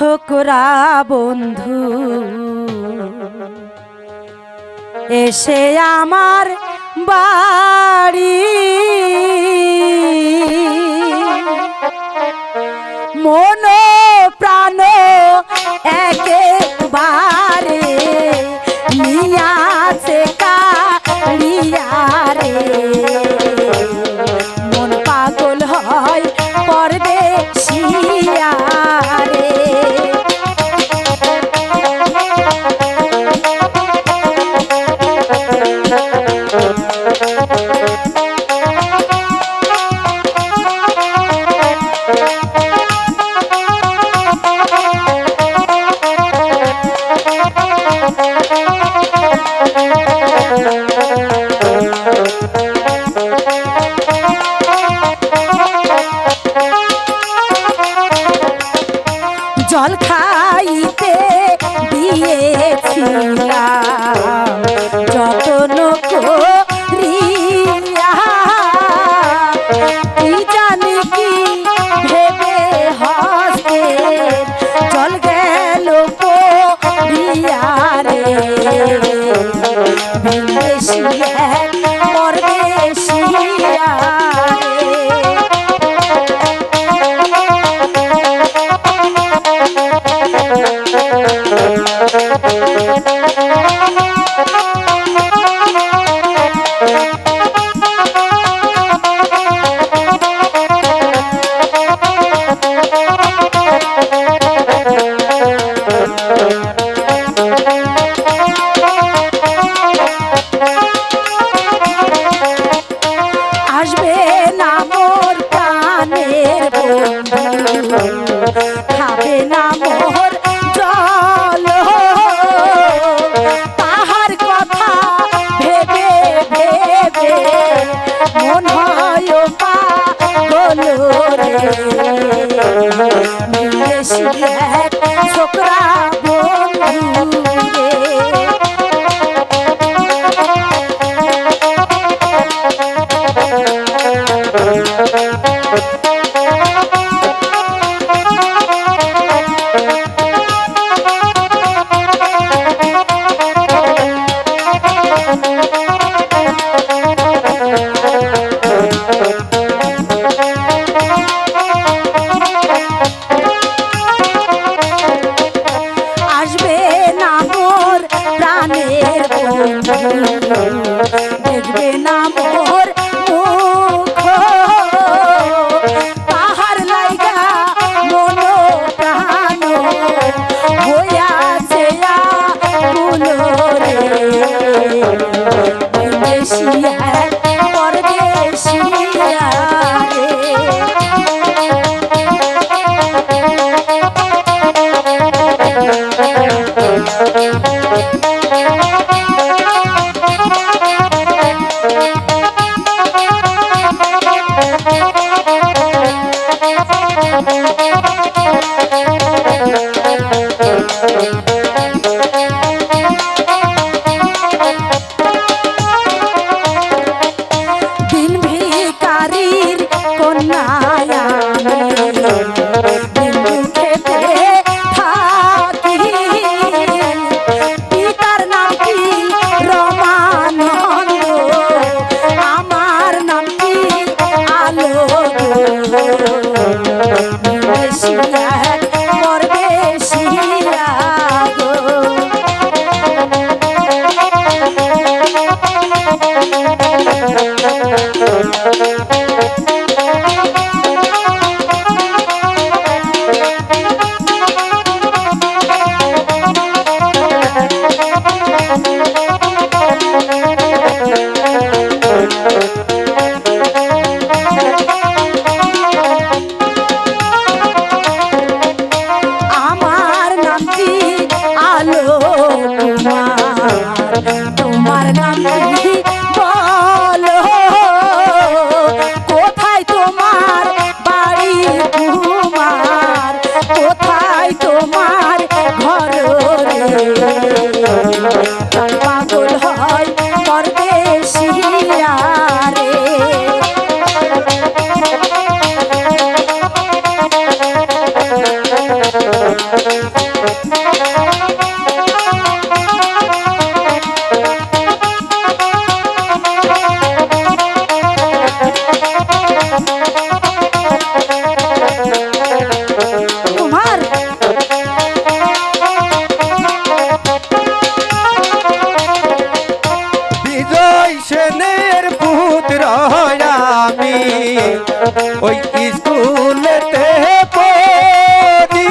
ছোকরা বন্ধু। এসে আমার বাড়ি। মনো প্রাণ छोकरा দেখবে না মোর Thank you. তোমার নিয়ে ওই স্কুলেতে পড়ি।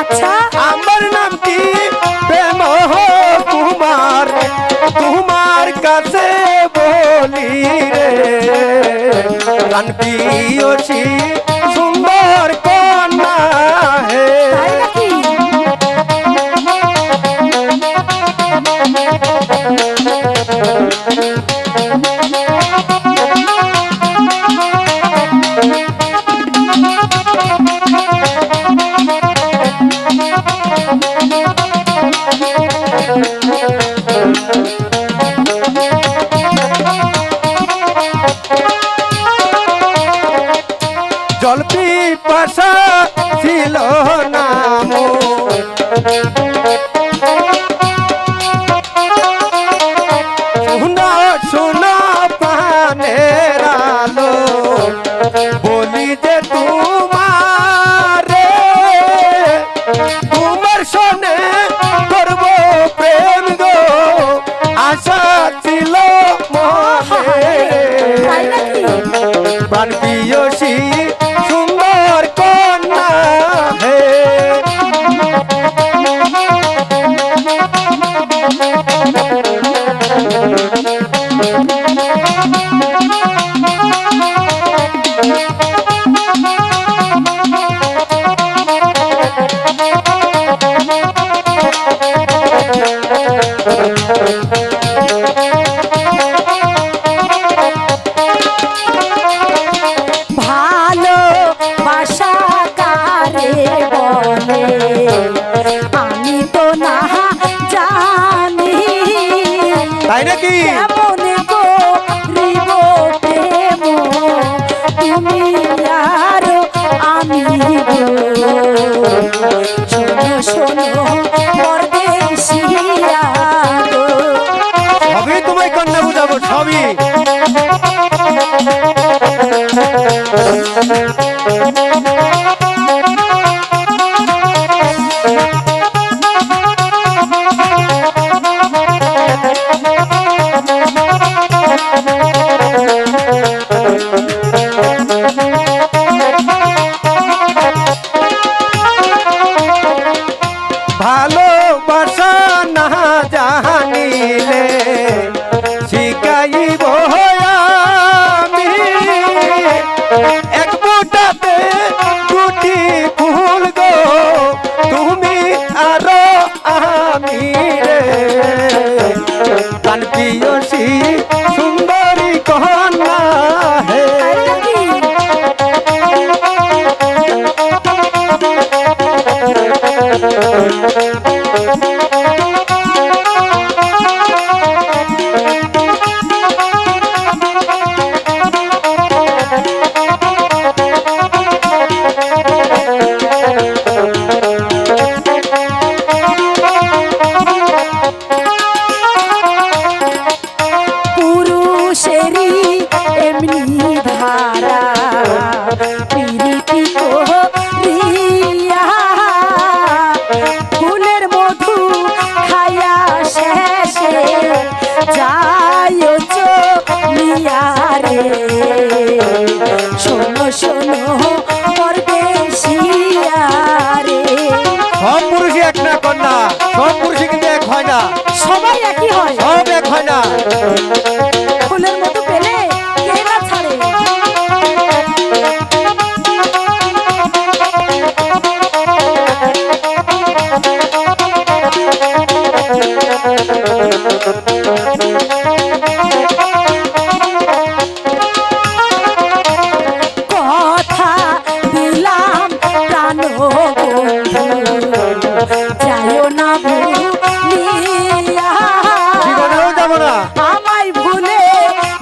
আচ্ছা। আমার নাম কি? প্রেম কুমার। তোমার কাছে বলি রে। রানপিয়সী জলপি প্রাণ না জানি। তাই নাকি? এমনি ধারা প্রীতি ফুলের মধু খায়া শেষে যায় চলিয়া রে শোনো শোনো সব পুরুষই এক না কন্যা। সব পুরুষই কিন্তু এক হয় না। সবাই একই হয়। সব এক হয় না। না। আমায় ভুলে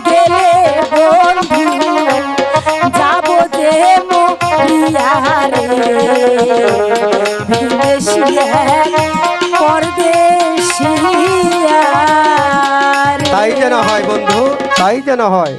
গেলে বন্ধু যাব যে মরিয়া রে বিদেশিয়া পরদেশিয়া রে তাই যেন হয় বন্ধু তাই যেন হয়।